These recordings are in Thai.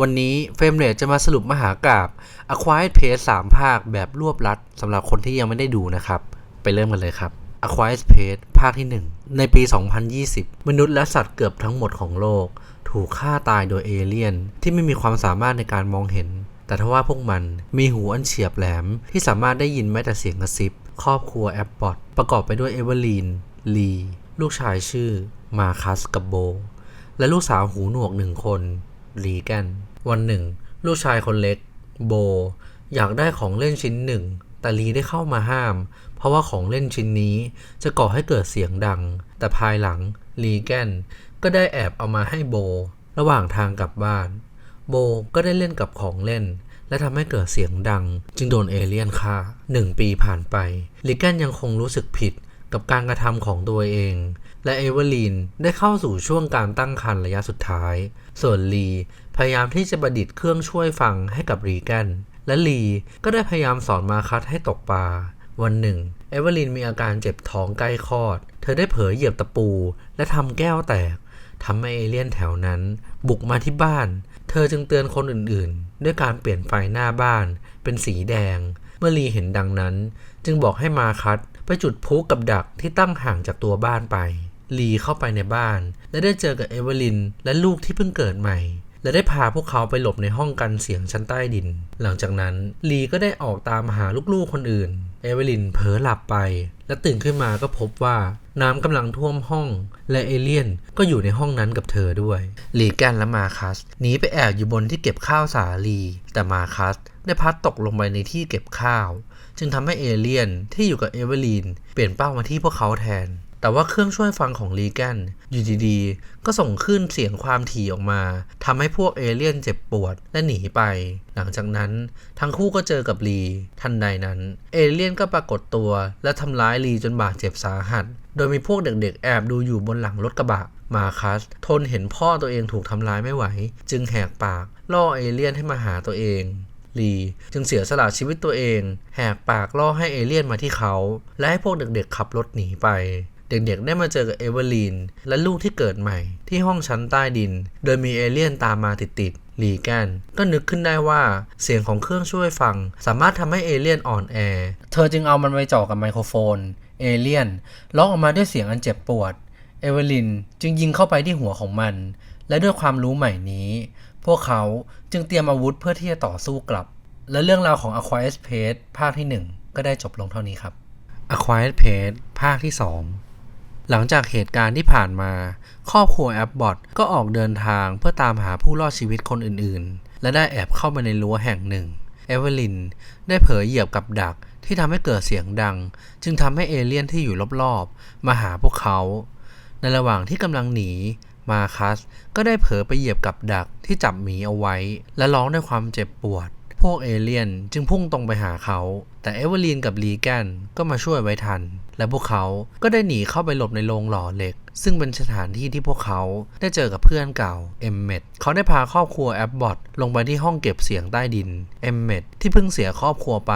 วันนี้เฟรมเรทจะมาสรุปมหากราบ A Quiet Place 3 ภาคแบบรวบรัดสำหรับคนที่ยังไม่ได้ดูนะครับ ไปเริ่มกันเลยครับ A Quiet Place ภาคที่ 1 ในปี 2020 มนุษย์และสัตว์เกือบทั้งหมดของโลก ถูกฆ่าตายโดยเอเลี่ยน ที่ไม่มีความสามารถในการมองเห็น แต่ทว่าพวกมันมีหูอันเฉียบแหลม ที่สามารถได้ยินแม้แต่เสียงกระซิบ ครอบครัวแอปบอทประกอบไปด้วยเอเวอร์ลีน ลี ลูกชายชื่อ มาคัสกับโบ และลูกสาวหูหนวกหนึ่งคน ลีแกนวันหนึ่ง ลูกชายคนเล็ก โบ อยากได้ของเล่นชิ้นหนึ่ง แต่ลีได้เข้ามาห้าม เพราะว่าของเล่นชิ้นนี้จะก่อให้เกิดเสียงดัง แต่ภายหลังลีแกนก็ได้แอบเอามาให้โบ ระหว่างทางกลับบ้าน โบก็ได้เล่นกับของเล่น และทำให้เกิดเสียงดัง จึงโดนเอเลี่ยนฆ่าหนึ่งปีผ่านไปลีแกนยังคงรู้สึกผิดกับการกระทำของตัวเอง และเอเวอร์ลีนได้เข้าสู่ช่วงการตั้งครรภ์ระยะสุดท้าย ส่วนลีพยายามที่จะประดิษฐ์เครื่องช่วยฟังให้กับรีแกน และลีก็ได้พยายามสอนมาคัสให้ตกปลา วันหนึ่ง เอเวอร์ลีนมีอาการเจ็บท้องใกล้คลอด เธอได้เผลอเหยียบตะปู และทำแก้วแตกทำให้เอเลี่ยนแถวนั้น บุกมาที่บ้าน เธอจึงเตือนคนอื่นๆ ด้วยการเปลี่ยนไฟหน้าบ้าน เป็นสีแดง เมื่อลีเห็นดังนั้น จึงบอกให้มาคัสไปจุดพลุกับดักที่ตั้งห่างจากตัวบ้านไป ลีเข้าไปในบ้าน และได้เจอกับเอเวอร์ลินและลูกที่เพิ่งเกิดใหม่ และได้พาพวกเขาไปหลบในห้องกันเสียงชั้นใต้ดิน หลังจากนั้นลีก็ได้ออกตามหาลูกๆคนอื่น เอเวอลินเผลอหลับไป และตื่นขึ้นมาก็พบว่าน้ำกำลังท่วมห้อง และเอเลี่ยนก็อยู่ในห้องนั้นกับเธอด้วย ลีแกนและมาคัสหนีไปแอบอยู่บนที่เก็บข้าวสาลี แต่มาคัสได้พัดตกลงไปในที่เก็บข้าว จึงทำให้เอเลี่ยนที่อยู่กับเอเวอร์ลีนเปลี่ยนเป้ามาที่พวกเขาแทน แต่ว่าเครื่องช่วยฟังของลีแกนอยู่ดีๆ ก็ส่งขึ้นเสียงความถี่ออกมาทำให้พวกเอเลี่ยนเจ็บปวดและหนีไป หลังจากนั้นทั้งคู่ก็เจอกับลีทันใดนั้น เอเลี่ยนก็ปรากฏตัว และทำร้ายลีจนบาดเจ็บสาหัส โดยมีพวกเด็กๆ แอบดูอยู่บนหลังรถกระบะมาคัสทนเห็นพ่อตัวเองถูกทำร้ายไม่ไหว จึงแหกปากล่อเอเลี่ยนให้มาหาตัวเองลีจึงเสียสละชีวิตตัวเอง แหกปากล่อให้เอเลี่ยนมาที่เขา และให้พวกเด็กๆขับรถหนีไป เด็กๆ ได้มาเจอกับเอเวอร์ลีน และลูกที่เกิดใหม่ ที่ห้องชั้นใต้ดิน โดยมีเอเลี่ยนตามมาติดๆลีแกนก็นึกขึ้นได้ว่าเสียงของเครื่องช่วยฟัง สามารถทำให้เอเลี่ยนอ่อนแอ เธอจึงเอามันไปจ่อกับไมโครโฟน เอเลี่ยนร้องออกมาด้วยเสียงอันเจ็บปวด เอเวอร์ลินจึงยิงเข้าไปที่หัวของมัน และด้วยความรู้ใหม่นี้ พวกเขาจึงเตรียมอาวุธเพื่อที่จะต่อสู้กลับ และเรื่องราวของ A Quiet Place ภาคที่ 1 ก็ได้จบลงเท่านี้ครับ A Quiet Place ภาคที่ 2 หลังจากเหตุการณ์ที่ผ่านมา ครอบครัวแอปบอทก็ออกเดินทางเพื่อตามหาผู้รอดชีวิตคนอื่นๆ และได้แอบเข้ามาในรั้วแห่งหนึ่ง เอเวอร์ลินได้เผยเหยียบกับดักที่ทำให้เกิดเสียงดัง จึงทำให้เอเลี่ยนที่อยู่รอบๆ มาหาพวกเขา ในระหว่างที่กำลังหนี มาคัสก็ได้เผลอไปเหยียบกับดักที่จับหมีเอาไว้ และร้องด้วยความเจ็บปวด พวกเอเลี่ยนจึงพุ่งตรงไปหาเขา แต่เอเวอร์ลีนกับลีแกนก็มาช่วยไว้ทัน และพวกเขาก็ได้หนีเข้าไปหลบในโรงหล่อเหล็ก ซึ่งเป็นสถานที่ที่พวกเขาได้เจอกับเพื่อนเก่าเอมเมดเขาได้พาครอบครัวแอปบอทลงไปที่ห้องเก็บเสียงใต้ดินเอมเมดที่เพิ่งเสียครอบครัวไป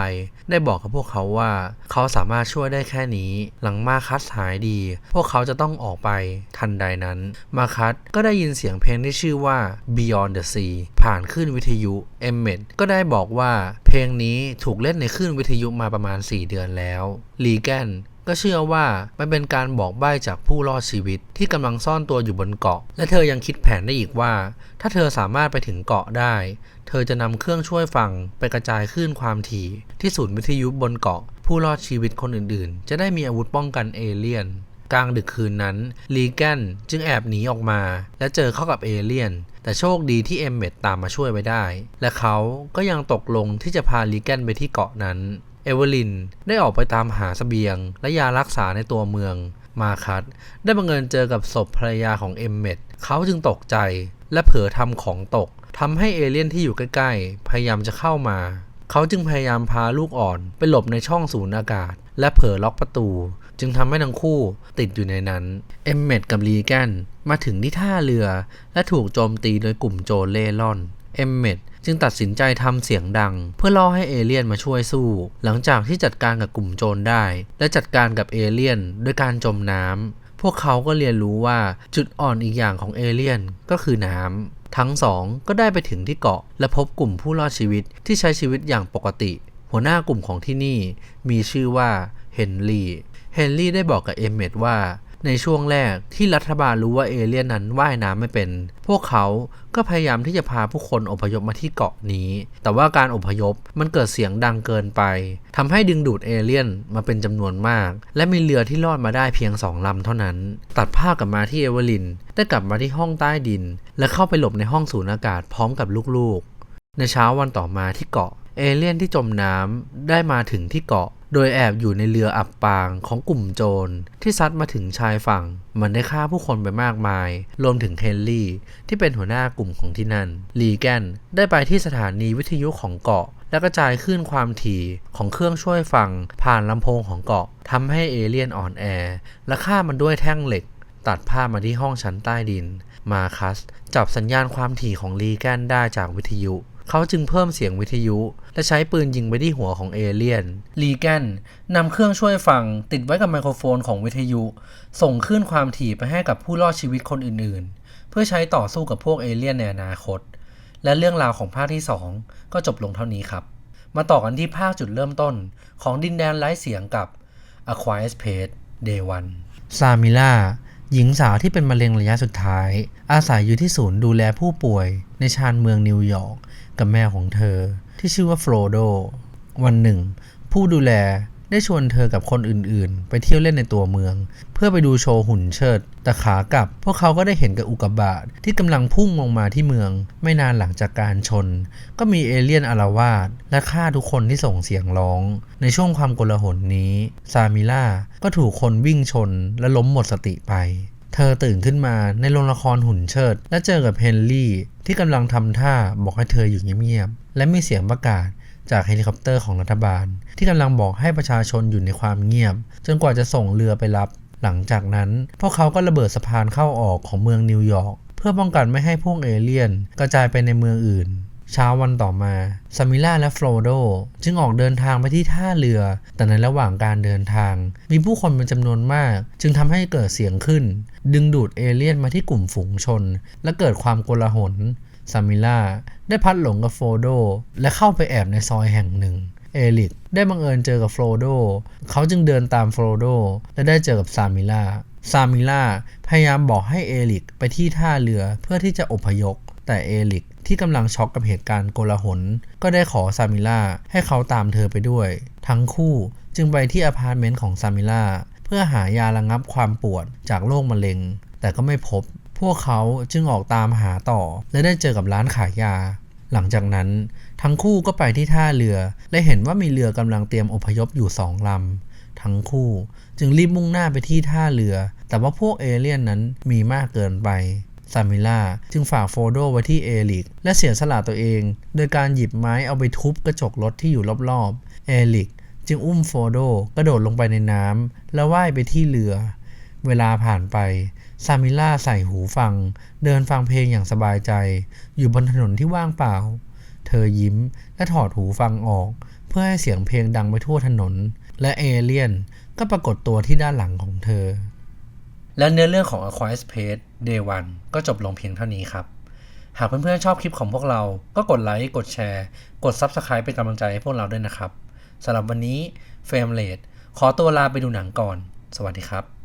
ได้บอกกับพวกเขาว่าเขาสามารถช่วยได้แค่นี้ หลังมาคัสหายดี พวกเขาจะต้องออกไปทันใดนั้น มาคัสก็ได้ยินเสียงเพลงที่ชื่อว่า Beyond the Sea ผ่านคลื่นวิทยุเอมเมดก็ได้บอกว่าเพลงนี้ถูกเล่นในคลื่นวิทยุยุมาประมาณ 4 เดือนแล้วลีแกนก็เชื่อว่ามันเป็นการบอกใบ้จากผู้รอดชีวิตที่กำลังซ่อนตัวอยู่บนเกาะ และเธอยังคิดแผนได้อีกว่า ถ้าเธอสามารถไปถึงเกาะได้ เธอจะนำเครื่องช่วยฟังไปกระจายคลื่นความถี่ที่ศูนย์วิทยุบนเกาะ ผู้รอดชีวิตคนอื่นๆ จะได้มีอาวุธป้องกันเอเลี่ยน กลางดึกคืนนั้นลีแกนจึงแอบหนีออกมา และเจอเข้ากับเอเลี่ยน แต่โชคดีที่เอมเมดตามมาช่วยไว้ได้ และเขาก็ยังตกลงที่จะพาลีแกนไปที่เกาะนั้น อเวอร์ลิน ได้ออกไปตามหาสเสบียง และยารักษาในตัวเมือง มาคัสได้บังเอิญเจอกับศพภรรยาของเอมเมดเขาจึงตกใจ และเผลอทำของตกทำให้เอเลี่ยนที่อยู่ใกล้ๆ พยายามจะเข้ามา เขาจึงพยายามพาลูกอ่อนไปหลบในช่องสูญอากาศ และเผลอล็อกประตู จึงทำให้ทั้งคู่ติดอยู่ในนั้น เอมเมดกับลีแกนมาถึงที่ท่าเรือ และถูกโจมตีโดยกลุ่มโจรเล่ร่อน เอมเมด จึงตัดสินใจทำเสียงดัง เพื่อล่อให้เอเลี่ยนมาช่วยสู้ หลังจากที่จัดการกับกลุ่มโจรได้ และจัดการกับเอเลี่ยนด้วยการจมน้ำพวกเขาก็เรียนรู้ว่าจุดอ่อนอีกอย่างของเอเลี่ยนก็คือน้ำทั้งสองก็ได้ไปถึงที่เกาะ และพบกลุ่มผู้รอดชีวิตที่ใช้ชีวิตอย่างปกติ หัวหน้ากลุ่มของที่นี่มีชื่อว่าเฮนรี่เฮนรี่ได้บอกกับเอมเมดว่า ในช่วงแรกที่รัฐบาลรู้ว่าเอเลี่ยนนั้นว่ายน้ำไม่เป็น พวกเขาก็พยายามที่จะพาผู้คนอพยพมาที่เกาะนี้ แต่ว่าการอพยพมันเกิดเสียงดังเกินไปทำให้ดึงดูดเอเลี่ยนมาเป็นจำนวนมาก และมีเรือที่รอดมาได้เพียงสองลำเท่านั้น ตัดภาพกลับมาที่เอเวอลิน ได้กลับมาที่ห้องใต้ดิน และเข้าไปหลบในห้องสูญอากาศพร้อมกับลูกๆ ในเช้าวันต่อมาที่เกาะเอเลี่ยนที่จมน้ำได้มาถึงที่เกาะ โดยแอบอยู่ในเรืออับปางของกลุ่มโจร ที่ซัดมาถึงชายฝั่ง มันได้ฆ่าผู้คนไปมากมาย รวมถึงเฮนรี่ ที่เป็นหัวหน้ากลุ่มของที่นั่น ลีแกนได้ไปที่สถานีวิทยุของเกาะ และกระจายคลื่นความถี่ของเครื่องช่วยฟัง ผ่านลำโพงของเกาะทำให้เอเลี่ยนอ่อนแอ และฆ่ามันด้วยแท่งเหล็ก ตัดภาพมาที่ห้องชั้นใต้ดิน มาคัสจับสัญญาณความถี่ของลีแกนได้จากวิทยุ เขาจึงเพิ่มเสียงวิทยุ และใช้ปืนยิงไปที่หัวของเอเลียน ลีแกนนำเครื่องช่วยฟังติดไว้กับไมโครโฟนของวิทยุ ส่งคลื่นความถี่ไปให้กับผู้รอดชีวิตคนอื่นๆ เพื่อใช้ต่อสู้กับพวกเอเลียนในอนาคต และเรื่องราวของภาคที่ 2 ก็จบลงเท่านี้ครับ มาต่อกันที่ภาคจุดเริ่มต้นของดินแดนไร้เสียงกับ A Quiet Place Day 1ซามิล่า หญิงสาวที่เป็นมะเร็งระยะสุดท้าย อาศัยอยู่ที่ศูนย์ดูแลผู้ป่วยในชานเมืองนิวยอร์กกับแม่ของเธอ ที่ชื่อว่าโฟลโด วันหนึ่ง ผู้ดูแล ได้ชวนเธอกับคนอื่นๆ ไปเที่ยวเล่นในตัวเมือง เพื่อไปดูโชว์หุ่นเชิด แต่ขากลับ พวกเขาก็ได้เห็นกับอุกบาตที่กำลังพุ่งลงมาที่เมือง ไม่นานหลังจากการชน ก็มีเอเลี่ยนอารวาสและฆ่าทุกคนที่ส่งเสียงร้อง ในช่วงความโกลาหลนี้ ซามิล่าก็ถูกคนวิ่งชนและล้มหมดสติไปเธอตื่นขึ้นมาในโรงละครหุ่นเชิด และเจอกับเฮนรี่ที่กำลังทำท่าบอกให้เธออยู่เงียบๆและมีเสียงประกาศ จากเฮลิคอปเตอร์ของรัฐบาล ที่กำลังบอกให้ประชาชนอยู่ในความเงียบ จนกว่าจะส่งเรือไปรับ หลังจากนั้น พวกเขาก็ระเบิดสะพานเข้าออกของเมืองนิวยอร์กเพื่อป้องกันไม่ให้พวกเอเลี่ยน กระจายไปในเมืองอื่น เช้าวันต่อมาซามิล่าและโฟลโดจึงออกเดินทางไปที่ท่าเรือ แต่ในระหว่างการเดินทาง มีผู้คนเป็นจำนวนมาก จึงทำให้เกิดเสียงขึ้น ดึงดูดเอเลี่ยนมาที่กลุ่มฝูงชน และเกิดความโกลาหล ซามิล่าได้พัดหลงกับโฟโดและเข้าไปแอบในซอยแห่งหนึ่ง เอลิกได้บังเอิญเจอกับโฟโดเขาจึงเดินตามโฟโดและได้เจอกับซามิล่าซามิล่าพยายามบอกให้เอลิกไปที่ท่าเรือเพื่อที่จะอพยพแต่เอลิกที่กำลังช็อกกับเหตุการณ์โกลาหล ก็ได้ขอซามิล่าให้เขาตามเธอไปด้วย ทั้งคู่จึงไปที่อพาร์ตเมนต์ของซามิล่าเพื่อหายาระงับความปวดจากโรคมะเร็ง แต่ก็ไม่พบ พวกเขาจึงออกตามหาต่อ และได้เจอกับร้านขายยา หลังจากนั้นทั้งคู่ก็ไปที่ท่าเรือ และเห็นว่ามีเรือกำลังเตรียมอพยพอยู่สองลำ ทั้งคู่จึงรีบมุ่งหน้าไปที่ท่าเรือ แต่ว่าพวกเอเลี่ยนนั้นมีมากเกินไปซามิล่าจึงฝากโฟโดไว้ที่เอลิก และเสียสละตัวเอง โดยการหยิบไม้เอาไปทุบกระจกรถที่อยู่รอบๆ เอลิก จึงอุ้มโฟโดกระโดดลงไปในน้ำแล้วว่ายไปที่เรือ เวลาผ่านไป ซามิล่าใส่หูฟัง เดินฟังเพลงอย่างสบายใจ อยู่บนถนนที่ว่างเปล่า เธอยิ้มและถอดหูฟังออก เพื่อให้เสียงเพลงดังไปทั่วถนน และเอเลี่ยนก็ปรากฏตัวที่ด้านหลังของเธอ และเนื้อเรื่องของ A Quiet Place Day 1ก็จบลงเพียงเท่านี้ครับ หากเพื่อนๆชอบคลิปของพวกเรา ก็กดไลค์ กดแชร์ กด Subscribe เป็นกำลังใจให้พวกเราด้วยนะครับสำหรับวันนี้เฟรมเลดขอตัวลาไปดูหนังก่อน สวัสดีครับ